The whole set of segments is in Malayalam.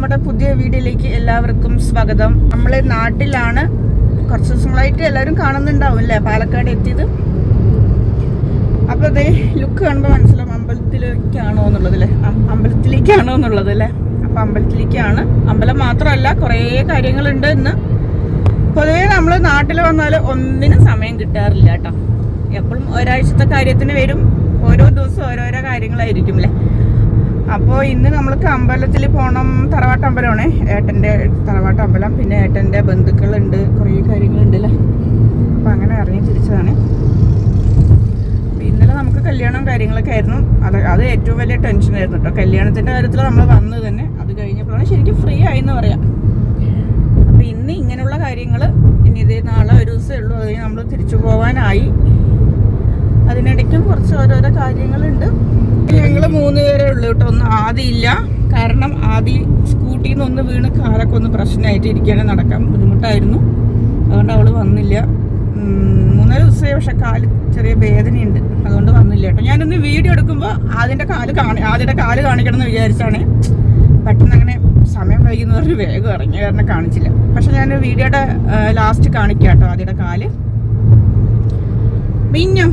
നമ്മുടെ പുതിയ വീഡിയോയിലേക്ക് എല്ലാവർക്കും സ്വാഗതം. നമ്മളെ നാട്ടിലാണ് കുറച്ച് ദിവസങ്ങളായിട്ട് എല്ലാവരും കാണുന്നുണ്ടാവും അല്ലേ? പാലക്കാട് എത്തിയത്. അപ്പോൾ അതേ ലുക്ക് കാണുമ്പോൾ മനസ്സിലാവും അമ്പലത്തിലേക്കാണോ എന്നുള്ളത് അല്ലേ? അ- അമ്പലത്തിലേക്കാണോ എന്നുള്ളത് അല്ലേ? അപ്പോൾ അമ്പലത്തിലേക്കാണ്. അമ്പലം മാത്രമല്ല കുറേ കാര്യങ്ങളുണ്ട് ഇന്ന്. പൊതുവേ നമ്മൾ നാട്ടിൽ വന്നാൽ ഒന്നിനും സമയം കിട്ടാറില്ല കേട്ടോ. എപ്പോഴും ഒരാഴ്ചത്തെ കാര്യത്തിന് വരും. ഓരോ ദിവസവും ഓരോരോ കാര്യങ്ങളായിരിക്കും അല്ലേ? അപ്പോൾ ഇന്ന് നമ്മൾക്ക് അമ്പലത്തിൽ പോകണം തറവാട്ട് അമ്പലമാണ്. ഏട്ടന്റെ തറവാട്ട് അമ്പലം. പിന്നെ ഏട്ടന്റെ ബന്ധുക്കളുണ്ട്. കുറേ കാര്യങ്ങളുണ്ട് അല്ലേ? അപ്പോൾ അങ്ങനെ ഇറങ്ങി തിരിച്ചതാണ്. ഇന്നലെ നമുക്ക് കല്യാണം കാര്യങ്ങളൊക്കെ ആയിരുന്നു. അത് അത് ഏറ്റവും വലിയ ടെൻഷനായിരുന്നു കേട്ടോ. കല്യാണത്തിന്റെ കാര്യത്തിൽ നമ്മൾ വന്നത് തന്നെ. അത് കഴിഞ്ഞപ്പോഴാണ് ശരിക്കും ഫ്രീ ആയി എന്ന് പറയാം. അപ്പോൾ ഇന്ന് ഇങ്ങനെയുള്ള കാര്യങ്ങൾ ഇനി ഇതേ നാളെ ഒരു ദിവസമേ ഉള്ളൂ. അത് നമ്മൾ തിരിച്ചു പോകാനായി അതിനിടയ്ക്കും കുറച്ച് ഓരോരോ കാര്യങ്ങളുണ്ട്. ഞങ്ങൾ മൂന്ന് പേരേ ഉള്ളൂ കേട്ടോ. ഒന്നും ആദ്യം ഇല്ല. കാരണം ആദ്യം സ്കൂട്ടിയിൽ നിന്ന് ഒന്ന് വീണ് കാലൊക്കെ ഒന്ന് പ്രശ്നമായിട്ട് ഇരിക്കാനും നടക്കാൻ ബുദ്ധിമുട്ടായിരുന്നു. അതുകൊണ്ട് അവൾ വന്നില്ല. മൂന്നര മൂന്നാൽ ദിവസമേ പക്ഷെ കാൽ ചെറിയ വേദനയുണ്ട്. അതുകൊണ്ട് വന്നില്ല കേട്ടോ. ഞാനൊന്ന് വീഡിയോ എടുക്കുമ്പോൾ ആദ്യന്റെ കാൽ കാണി ആദ്യത്തെ കാൽ കാണിക്കണം എന്ന് വിചാരിച്ചാണ്. പെട്ടെന്ന് അങ്ങനെ സമയം വൈകുന്ന ഒരു വേഗം ഇറങ്ങി കാരണം കാണിച്ചില്ല. പക്ഷെ ഞാൻ വീഡിയോയുടെ ലാസ്റ്റ് കാണിക്കാം കേട്ടോ ആദ്യത്തെ കാൽ. മിഞ്ഞു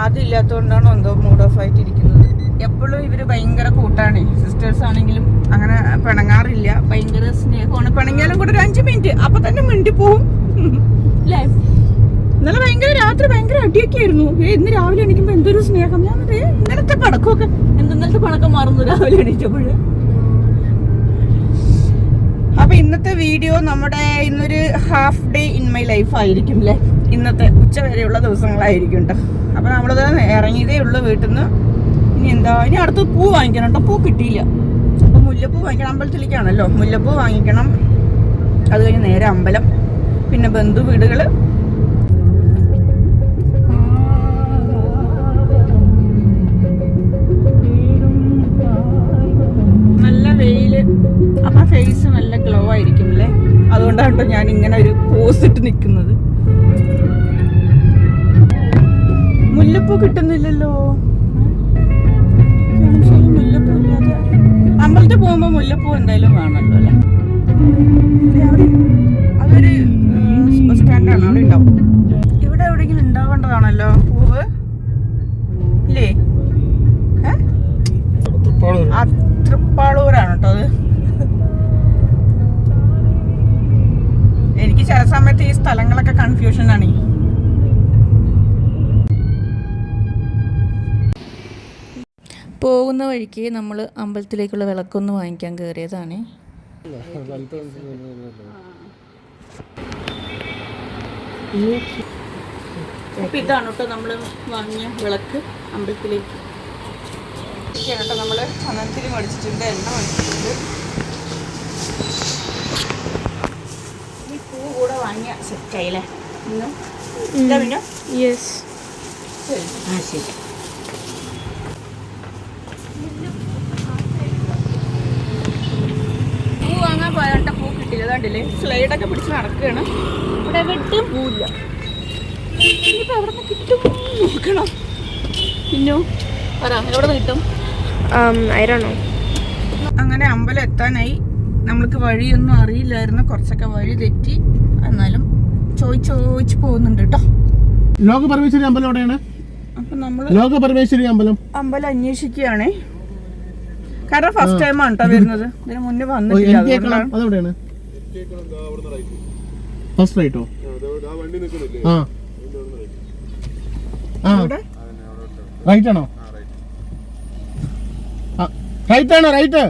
ആദ്യം ഇല്ലാത്തതുകൊണ്ടാണോ എന്തോ മൂഡ് ഓഫ് ആയിട്ട് ഇരിക്കുന്നത് എപ്പോഴും ഇവർ ഭയങ്കര കൂട്ടാണ്. സിസ്റ്റേഴ്സ് ആണെങ്കിലും അങ്ങനെ പിണങ്ങാറില്ല. ഭയങ്കര സ്നേഹമാണ്. പിണങ്ങിയാലും കൂടെ ഒരു അഞ്ച് മിനിറ്റ് അപ്പൊ തന്നെ മിണ്ടി പോവും. അല്ലേ ഇന്നലെ ഭയങ്കര രാത്രി ഭയങ്കര അടിയൊക്കെ ആയിരുന്നു ഏ ഇന്ന് രാവിലെ എണീക്കുമ്പോ എന്തൊരു സ്നേഹം. ഞാൻ ഇന്നലത്തെ പടക്കമൊക്കെ എന്തെന്നലത്തെ പടക്കം മാറുന്നു രാവിലെ എണീറ്റപ്പോഴ് അപ്പൊ ഇന്നത്തെ വീഡിയോ നമ്മുടെ ഇന്നൊരു half day in my life ആയിരിക്കും അല്ലേ ഇന്നത്തെ ഉച്ച വരെയുള്ള ദിവസങ്ങളായിരിക്കും കേട്ടോ അപ്പൊ നമ്മളത് ഇറങ്ങിയതേ ഉള്ളൂ വീട്ടിൽ നിന്ന് ഇനി എന്താ ഇനി അടുത്ത് പൂ വാങ്ങിക്കണം കേട്ടോ പൂ കിട്ടിയില്ല. അപ്പൊ മുല്ലപ്പൂ വാങ്ങിക്കണം. അമ്പലത്തിലേക്കാണല്ലോ. മുല്ലപ്പൂ വാങ്ങിക്കണം. അത് കഴിഞ്ഞ് നേരെ അമ്പലം. പിന്നെ ബന്ധു വീടുകൾ. നല്ല വെയിൽ. അപ്പൊ ഫേസ് നല്ല ഗ്ലോ ആയിരിക്കും അല്ലേ അതുകൊണ്ടാണ് ഞാൻ ഇങ്ങനെ ഒരു പോസ് ഇട്ട് നിൽക്കുന്നത് മുല്ലപ്പൂ കിട്ടുന്നില്ലല്ലോ. മുല്ലപ്പൂ ഇല്ലാതെ. അമ്പലത്തിൽ പോകുമ്പോ മുല്ലപ്പൂ എന്തായാലും വേണമല്ലോ അല്ലെ? അതൊരു ബസ് സ്റ്റാൻഡാണ് അവിടെ ഉണ്ടാവും. ഇവിടെ എവിടെയെങ്കിലും ഉണ്ടാവേണ്ടതാണല്ലോ പൂവ്? ഇല്ലേ? അതൃപ്പാളൂരാണ് തൃപ്പാളൂരാണ്. കേട്ടോ അത്. എനിക്ക് ചില സമയത്ത് ഈ സ്ഥലങ്ങളൊക്കെ കൺഫ്യൂഷൻ പോകുന്ന വഴിക്ക് നമ്മൾ അമ്പലത്തിലേക്കുള്ള വിളക്കൊന്ന് വാങ്ങിക്കാൻ കയറിയതാണ്. ഇതാണ് കേട്ടോ നമ്മൾ വാങ്ങിയ വിളക്ക് അമ്പലത്തിലേക്ക്. കേട്ടോ നമ്മൾ അനന്തിരി മേടിച്ചിട്ടുണ്ട് എണ്ണ മേടിച്ചിട്ടുണ്ട്. ഈ പൂ കൂടെ വാങ്ങിയ സെറ്റായില്ലേ ഇന്നും? യെസ് ആ ശരി പൂ വാങ്ങാൻ പോയാട്ട പൂ കിട്ടില്ല കണ്ടില്ലേ? സ്ലൈഡൊക്കെ പിടിച്ച് നടക്കുകയാണ്. ഇവിടെ വെട്ടും പൂല്ല ഇനിയിപ്പോൾ എവിടെ നിന്ന് കിട്ടും. നോക്കണം. പിന്നോ പറ എവിടെ നിന്ന് കിട്ടും? ഐ ഡോ നോ അങ്ങനെ അമ്പലം എത്താനായി. നമ്മൾക്ക് വഴിയൊന്നും അറിയില്ലായിരുന്നു. കുറച്ചൊക്കെ വഴി തെറ്റി. എന്നാലും ചോദിച്ച് ചോദിച്ച് പോകുന്നുണ്ട് കേട്ടോ. ലോക പരമേശ്വരി അമ്പലം എവിടെയാണ്? അപ്പം നമ്മൾ ലോക പരമേശ്വരി അമ്പലം. അമ്പലം അന്വേഷിക്കുകയാണേ. കാരണം ഫസ്റ്റ് ടൈമാണ് കേട്ടോ വരുന്നത്. ഇതിന് മുന്നേ വന്നിട്ടില്ല. ഫസ്റ്റ് റൈറ്റോ ആ ആ. റൈറ്റ് ആണോ? റൈറ്റ് ആണോ? റൈറ്റ്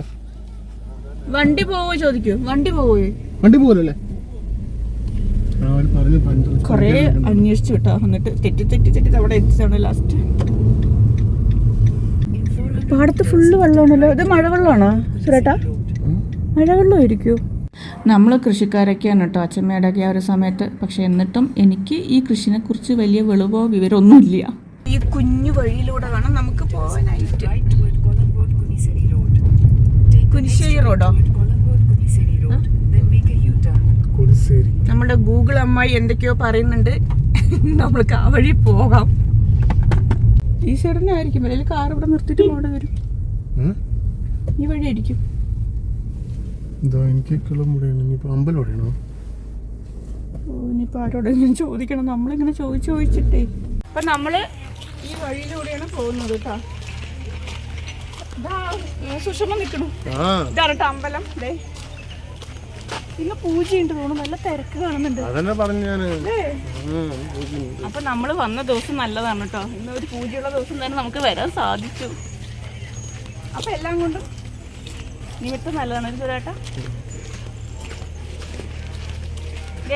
വണ്ടി പോവോ ചോദിക്കൂ. വണ്ടി പോവോ? വണ്ടി പോവല്ലേ ആ പറഞ്ഞു പണ്ട് കൊറേ അന്വേഷിച്ചു കേട്ടോ. എന്നിട്ട് തെറ്റി തെറ്റി തെറ്റി അവിടെ എത്തിച്ചാണ് ലാസ്റ്റ് പാടത്ത് ഫുള്ള് വെള്ളമാണല്ലോ. ഇത് മഴവെള്ളമാണോ? സുരേട്ടാ? മഴവെള്ളമായിരിക്കോ. നമ്മൾ കൃഷിക്കാരൊക്കെയാണ് കേട്ടോ അച്ഛമ്മയുടെയൊക്കെ ആ ഒരു സമയത്ത്. പക്ഷെ എന്നിട്ടും എനിക്ക് ഈ കൃഷിനെ കുറിച്ച് വലിയ വെളിവോ വിവരമൊന്നുമില്ല. ഈ കുഞ്ഞു വഴിയിലൂടെ വേണം നമുക്ക് പോകാനായിട്ട്. കുനിശ്ശേരി റോഡോ? നമ്മുടെ ഗൂഗിൾ അമ്മായി എന്തൊക്കെയോ പറയുന്നുണ്ട്. നമ്മൾക്ക് ആ വഴി പോകാം. ഈ ചേട്ടനായിരിക്കും. ആയിരിക്കും അല്ലെങ്കിൽ കാർ ഇവിടെ നിർത്തിയിട്ട് പോകേണ്ടി വരും. ഈ വഴി ആയിരിക്കും ഇതാ എനിക്ക് കിളമ്പുടയാണ് ഇനിയിപ്പോൾ അമ്പലം എവിടെയാണോ? ഓ, ഇനിയിപ്പോ ആരോടെങ്കിലും ചോദിക്കണം. നമ്മളിങ്ങനെ ചോദിച്ച് ചോദിച്ചിട്ടേ. അപ്പം നമ്മൾ ഈ വഴിയിലൂടെയാണ് പോകുന്നത് കേട്ടോ സുഷമ നിൽക്കണു ഇതാണ് അമ്പലം. ഡേ ഇന്ന് പൂജയുണ്ട് തോന്നുന്നു. നല്ല തിരക്ക് കാണുന്നുണ്ട്. അതന്നെ പറഞ്ഞു ഞാൻ അല്ലേ അപ്പൊ നമ്മൾ വന്ന ദിവസം നല്ലതാണ് കേട്ടോ ഇന്ന് ഒരു പൂജയുള്ള ദിവസം തന്നെ നമുക്ക് വരാൻ സാധിച്ചു. അപ്പൊ എല്ലാം കൊണ്ടും നിമിത്തം നല്ലതാണ്. ഒരു ചേട്ടാ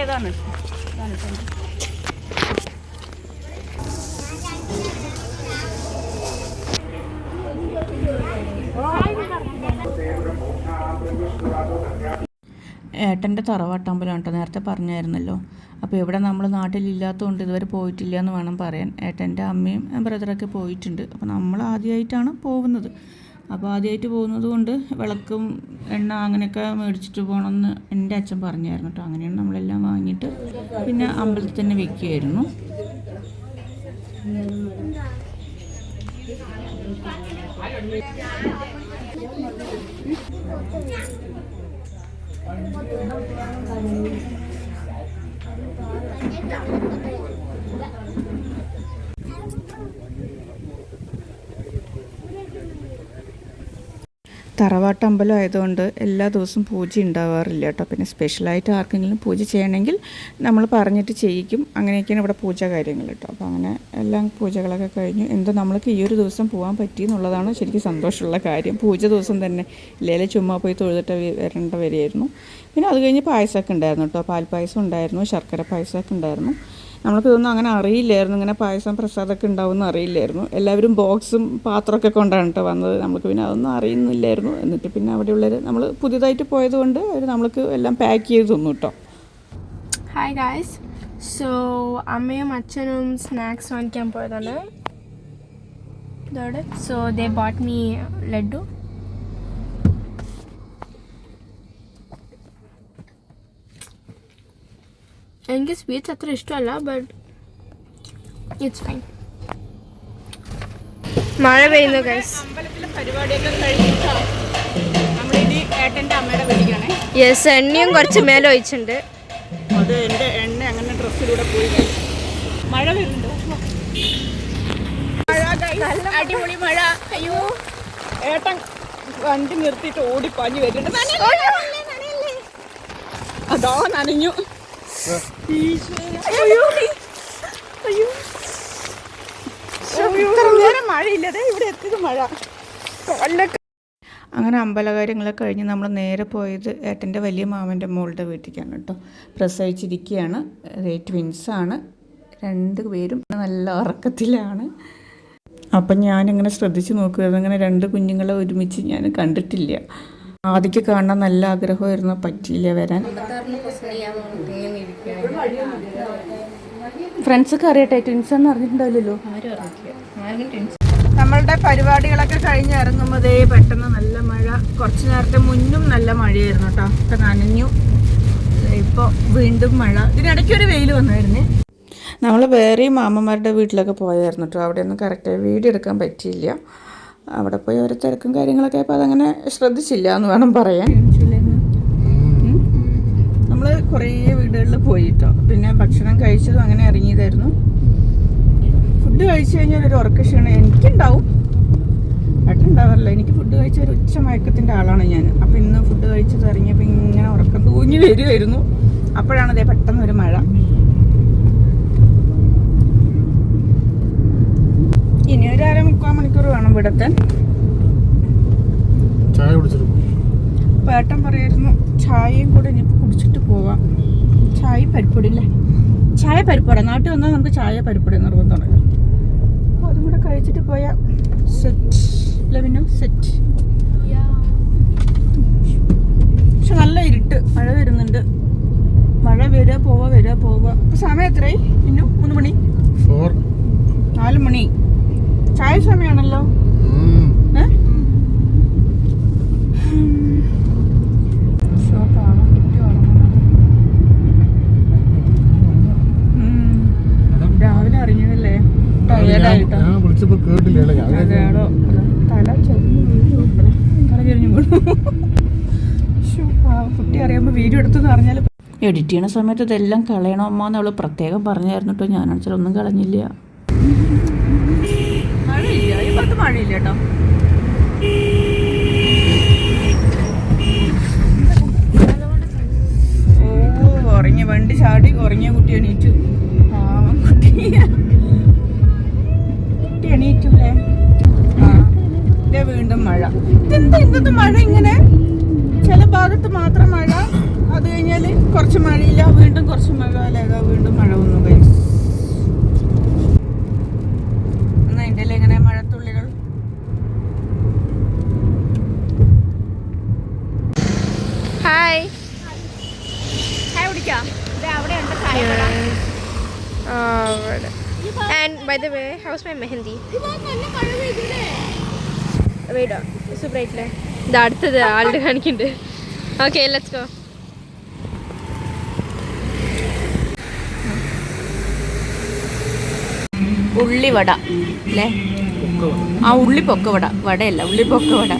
ഏതാണ് ഇതാണ്. ഏട്ടന്റെ തറവാട്ടമ്പലം കേട്ടോ. നേരത്തെ പറഞ്ഞായിരുന്നല്ലോ. അപ്പോൾ ഇവിടെ നമ്മൾ നാട്ടിലില്ലാത്തതുകൊണ്ട് ഇതുവരെ പോയിട്ടില്ല എന്ന് വേണം പറയാൻ. ഏട്ടന്റെ അമ്മയും ബ്രദറൊക്കെ പോയിട്ടുണ്ട്. അപ്പോൾ നമ്മൾ ആദ്യമായിട്ടാണ് പോകുന്നത്. അപ്പോൾ ആദ്യമായിട്ട് പോകുന്നത് കൊണ്ട് വിളക്കും എണ്ണ അങ്ങനെയൊക്കെ മേടിച്ചിട്ട് പോകണമെന്ന് എന്റെ അച്ഛൻ പറഞ്ഞായിരുന്നു കേട്ടോ അങ്ങനെയാണ് നമ്മളെല്ലാം വാങ്ങിയിട്ട് പിന്നെ അമ്പലത്തിൽ തന്നെ വെക്കുകയായിരുന്നു തറവാട്ടമ്പലം ആയതുകൊണ്ട് എല്ലാ ദിവസവും പൂജ ഉണ്ടാവാറില്ല കേട്ടോ. പിന്നെ സ്പെഷ്യലായിട്ട് ആർക്കെങ്കിലും പൂജ ചെയ്യണമെങ്കിൽ നമ്മൾ പറഞ്ഞിട്ട് ചെയ്യിക്കും. അങ്ങനെയൊക്കെയാണ് ഇവിടെ പൂജ കാര്യങ്ങൾ കേട്ടോ. അപ്പോൾ അങ്ങനെ എല്ലാം പൂജകളൊക്കെ കഴിഞ്ഞു എന്തോ നമ്മൾക്ക് ഈ ഒരു ദിവസം പോകാൻ പറ്റി എന്നുള്ളതാണ് ശരിക്കും സന്തോഷമുള്ള കാര്യം. പൂജ ദിവസം തന്നെ ഇല്ലെങ്കിൽ ചുമ്മാ പോയി തൊഴുതിട്ട് വരേണ്ട വരികയായിരുന്നു പിന്നെ അത് കഴിഞ്ഞ് പായസമൊക്കെ ഉണ്ടായിരുന്നു കേട്ടോ. പായസം ഉണ്ടായിരുന്നു ശർക്കര പായസമൊക്കെ ഉണ്ടായിരുന്നു. നമ്മൾക്ക് ഇതൊന്നും അങ്ങനെ അറിയില്ലായിരുന്നു. ഇങ്ങനെ പായസം പ്രസാദമൊക്കെ ഉണ്ടാവുമെന്ന് അറിയില്ലായിരുന്നു. എല്ലാവരും ബോക്സും പാത്രമൊക്കെ കൊണ്ടാണ് കേട്ടോ വന്നത്. നമുക്ക് പിന്നെ അതൊന്നും അറിയുന്നില്ലായിരുന്നു. എന്നിട്ട് പിന്നെ അവിടെയുള്ളവർ നമ്മൾ പുതിയതായിട്ട് പോയതുകൊണ്ട് അവർ നമ്മൾക്ക് എല്ലാം പാക്ക് ചെയ്ത് തന്നു കേട്ടോ. ഹായ് ഗായ്സ് സോ അമ്മയും അച്ഛനും സ്നാക്സ് വാങ്ങിക്കാൻ പോയതാണ്. So they bought me laddu. എനിക്ക് സ്വീറ്റ്സ് അത്ര ഇഷ്ടമല്ല ബട്ട് ഇറ്റ്സ് ഫൈൻ മഴ പെയ്യുന്നു അമ്പലത്തിലെ പരിപാടിയൊക്കെ കഴിഞ്ഞിട്ടോ നമ്മളിനി ഏട്ടന്റെ അമ്മയുടെ വീട്ടിലാണേ യെസ് എണ്ണയും കുറച്ച് മേലെ ഒഴിച്ചിട്ടുണ്ട്. അത് എന്റെ എണ്ണ അങ്ങനെ ഡ്രസ്സിലൂടെ പോയി കഴിഞ്ഞു. മഴ വരുന്നുണ്ട്. മഴ അടിപൊളി മഴ. അയ്യോ. ഏട്ടൻ വണ്ടി നിർത്തിയിട്ട് ഓടിപ്പാഞ്ഞു വരുന്നുണ്ട്. നനയല്ലേ, നനയല്ലേ. അതാ നനഞ്ഞു. ഇത്ര നേരം മഴയില്ലതേ ഇവിടെ മഴ അങ്ങനെ കഴിഞ്ഞ് നമ്മൾ നേരെ പോയത് ഏട്ടന്റെ വലിയ മാമന്റെ മോളുടെ വീട്ടിലേക്കാണ് കേട്ടോ. പ്രസവിച്ചിരിക്കുകയാണ്. ട്വിൻസാണ് രണ്ട് പേരും നല്ല ഉറക്കത്തിലാണ്. അപ്പം ഞാനിങ്ങനെ ശ്രദ്ധിച്ച് നോക്കുകയായിരുന്നു. അങ്ങനെ രണ്ട് കുഞ്ഞുങ്ങളെ ഒരുമിച്ച് ഞാൻ കണ്ടിട്ടില്ല. ആദ്യക്ക് കാണാൻ നല്ല ആഗ്രഹമായിരുന്നു. പറ്റിയില്ല വരാൻ. ഫ്രണ്ട്സൊക്കെ അറിയട്ടെ ട്വിൻസ് എന്ന് അറിഞ്ഞിട്ടുണ്ടാവില്ലല്ലോ. നമ്മളുടെ പരിപാടികളൊക്കെ കഴിഞ്ഞ് ഇറങ്ങുമ്പോഴേ പെട്ടെന്ന് നല്ല മഴ. കുറച്ച് നേരത്തെ മുന്നും നല്ല മഴയായിരുന്നു കേട്ടോ ഇപ്പം നനഞ്ഞു. ഇപ്പോൾ വീണ്ടും മഴ. ഇതിനിടയ്ക്ക് ഒരു വെയിൽ വന്നായിരുന്നേ. നമ്മൾ വേറെയും മാമന്മാരുടെ വീട്ടിലൊക്കെ പോയായിരുന്നു കേട്ടോ അവിടെയൊന്നും കറക്റ്റായി വീഡിയോ എടുക്കാൻ പറ്റിയില്ല. അവിടെ പോയി ഓരോ തിരക്കും കാര്യങ്ങളൊക്കെ അപ്പോൾ അതങ്ങനെ ശ്രദ്ധിച്ചില്ല എന്ന് വേണം പറയാൻ. കുറേ വീടുകളിൽ പോയിട്ടോ. പിന്നെ ഭക്ഷണം കഴിച്ചതും അങ്ങനെ ഇറങ്ങിയതായിരുന്നു. ഫുഡ് കഴിച്ചു കഴിഞ്ഞാൽ ഒരു ഉറക്കക്ഷീണം എനിക്കുണ്ടാവും. ഏട്ടുണ്ടാവാറില്ല എനിക്ക് ഫുഡ് കഴിച്ച ഒരു ഉച്ച മയക്കത്തിന്റെ ആളാണ് ഞാൻ. അപ്പം ഇന്ന് ഫുഡ് കഴിച്ചത് ഇറങ്ങിയപ്പോൾ ഇങ്ങനെ ഉറക്കം തൂങ്ങി വരുമായിരുന്നു അപ്പോഴാണ് അതേ പെട്ടെന്ന് ഒരു മഴ. ഇനി ഒരു അര മുക്കാൽ മണിക്കൂർ വേണം ഇവിടത്തെ ചായ പേട്ടൻ പറയായിരുന്നു ചായയും കൂടെ ഇനിയിപ്പോൾ ചായ പരിപ്പൊടി അല്ലേ ചായ പരിപ്പൊട. നാട്ടിൽ വന്നാൽ നമുക്ക് ചായ പരിപ്പൊടി നിർബന്ധമാണ് അപ്പോൾ അതും കൂടെ കഴിച്ചിട്ട് പോയാൽ സെറ്റ് ലവിനു സെറ്റ് പക്ഷെ നല്ല ഇരുട്ട്. മഴ വരുന്നുണ്ട്. മഴ വരിക പോവുക വരിക പോവുക. ഇപ്പം സമയം എത്രയായി? ഇന്നു മൂന്ന് മണി? നാല് മണി. ചായ സമയമാണല്ലോ. ഏ? ടയേർഡായിട്ടോ ഞാൻ വിളിച്ചപ്പോ കേട്ടില്ല ഞാൻ അതെയാണോ തല ചെരിഞ്ഞു വീണു തല ചെരിഞ്ഞു വീണു. ഷോ പാവം കുട്ടി അറിയുമ്പോൾ വീഡിയോ എടുത്തെന്ന് പറഞ്ഞാൽ എഡിറ്റ് ചെയ്യണ സമയത്ത് ഇതെല്ലാം കളയണോ അമ്മ എന്ന് അവൾ പ്രത്യേകം പറഞ്ഞായിരുന്നു കേട്ടോ. ഞാനാണെച്ചാൽ ഒന്നും കളഞ്ഞില്ല. മഴയില്ല. ഈ ഭാഗത്ത് മഴയില്ല കേട്ടോ. ഓ ഉറങ്ങി. വണ്ടി ചാടി ഉറങ്ങിയ കുട്ടി എണീറ്റു. പാവം കുട്ടിയാ. കുട്ടി എണീറ്റൂലേ? ആ വീണ്ടും മഴ. ഇതെന്താ ഇന്നത്തെ മഴ ഇങ്ങനെ? ചില ഭാഗത്ത് മാത്രം മഴ. അത് കഴിഞ്ഞാൽ കുറച്ച് മഴയില്ല വീണ്ടും കുറച്ച് മഴ അല്ലേ വീണ്ടും മഴ ഒന്നും guys. എന്നാ അതിന്റെ എങ്ങനെ മഴത്തുള്ളികൾ ഹായ് ഹായ് കുടിക്കാം അവിടെ and bye the my mehndi. വെയിറ്റോ സൂപ്പറായിട്ടില്ലേ ഇത് അടുത്തത് ആളുടെ കാണിക്കുന്നുണ്ട്. ഓക്കെ ലെറ്റ്സ് ഗോ ഉള്ളിവട അല്ലേ? ആ ഉള്ളി പൊക്കവട വടയല്ല ഉള്ളി പൊക്കവട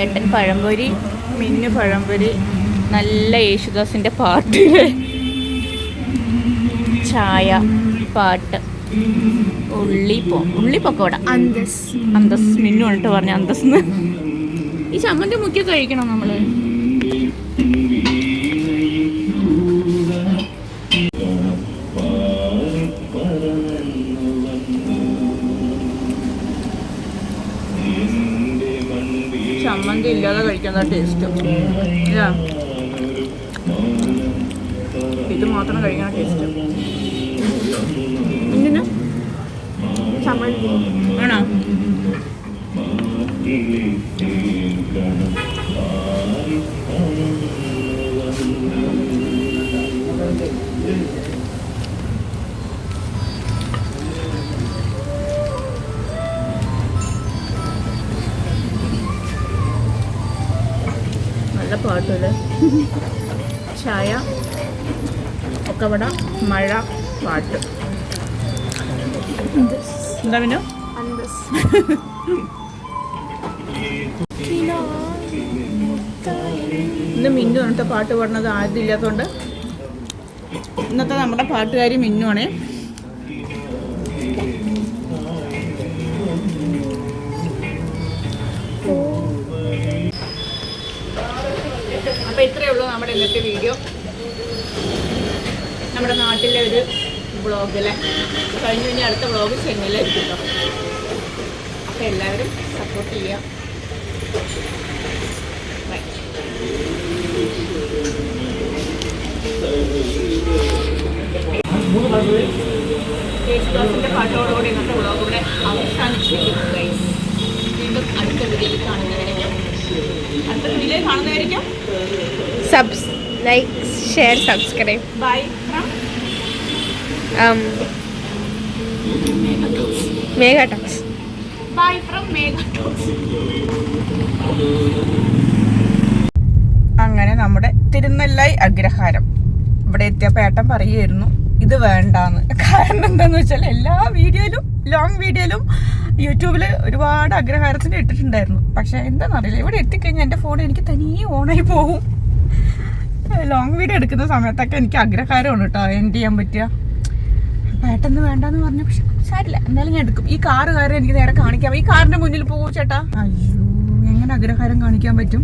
ഏട്ടൻ പഴംപൊരി മിന്നു പഴംപൊരി നല്ല യേശുദാസിന്റെ പാട്ട്. ചായ പാട്ട്. ഉള്ളി പൊ ഉള്ളി അന്തസ്. അന്തസ് മിന്നു എന്നിട്ട് പറഞ്ഞു അന്തസ് ഈ ചമ്മന്തി മുക്കി കഴിക്കണം നമ്മൾ. ചമ്മന്തി ഇല്ലാതെ കഴിക്കുന്ന ടേസ്റ്റ് ഇത്. മാത്രം കഴിക്കുന്ന ടേസ്റ്റ് ചമ്മന്തി ആണോ? നല്ല പാട്ടല്ലേ? ചായ ഒക്കവട മഴ പാട്ട്. എന്താ പിന്നെ ഇന്ന് മിന്നു എന്നിട്ട് പാട്ട് പാടുന്നത് ആദ്യം ഇല്ലാത്തതുകൊണ്ട് ഇന്നത്തെ നമ്മുടെ പാട്ടുകാരി മിന്നു ആണേ. അപ്പോൾ ഇത്രയേ ഉള്ളൂ നമ്മുടെ ഇന്നത്തെ വീഡിയോ. നമ്മുടെ നാട്ടിലെ ഒരു അല്ലേ കഴിഞ്ഞ് കഴിഞ്ഞാൽ അടുത്ത വ്ളോഗ് ചെന്നൈയിലായിരിക്കും കേട്ടോ അപ്പോൾ എല്ലാവരും സപ്പോർട്ട് ചെയ്യാം. ബൈ യേശുദാസിന്റെ പാട്ടോടുകൂടി ഇന്നത്തെ വ്ളോഗ് ഇവിടെ അവസാനിച്ചിരിക്കുന്നു ഗൈസ് വീണ്ടും അടുത്ത വീഡിയോയിൽ കാണുന്നതായിരിക്കും അടുത്ത വീഡിയോയിൽ കാണുന്നതായിരിക്കും subs like share subscribe bye from Megha talks bye from Megha അങ്ങനെ നമ്മുടെ തിരുനെല്ലൈ അഗ്രഹാരം. ഇവിടെ എത്തിയപ്പോൾ ഏട്ടൻ പറയുമായിരുന്നു ഇത് വേണ്ടാന്ന്. കാരണം എന്താന്ന് വെച്ചാൽ എല്ലാ വീഡിയോയിലും ലോങ് വീഡിയോയിലും യൂട്യൂബിൽ ഒരുപാട് അഗ്രഹാരത്തിന് ഇട്ടിട്ടുണ്ടായിരുന്നു. പക്ഷെ എന്താണെന്നറിയില്ല ഇവിടെ എത്തിക്കഴിഞ്ഞാൽ എന്റെ ഫോൺ എനിക്ക് തനിയെ ഓണായി പോകും. ലോങ് വീഡിയോ എടുക്കുന്ന സമയത്തൊക്കെ എനിക്ക് അഗ്രഹാരമാണ് കേട്ടോ എൻഡ് ചെയ്യാൻ പറ്റുക? അപ്പം വേണ്ടെന്ന് പറഞ്ഞു പക്ഷെ സാരില്ല. എന്തായാലും ഞാൻ എടുക്കും. ഈ കാറ് കയറി എനിക്ക് നേരെ കാണിക്കാം. ഈ കാറിന്റെ മുന്നിൽ പോകും ചേട്ടാ. അയ്യോ എങ്ങനെ അഗ്രഹാരം കാണിക്കാൻ പറ്റും.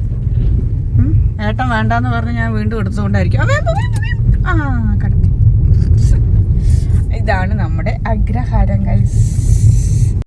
ഏട്ടൻ വേണ്ടാന്ന് പറഞ്ഞ് ഞാൻ വീണ്ടും എടുത്തുകൊണ്ടായിരിക്കും. ആ കടത്തി. ഇതാണ് നമ്മുടെ അഗ്രഹാരം ഗൈസ്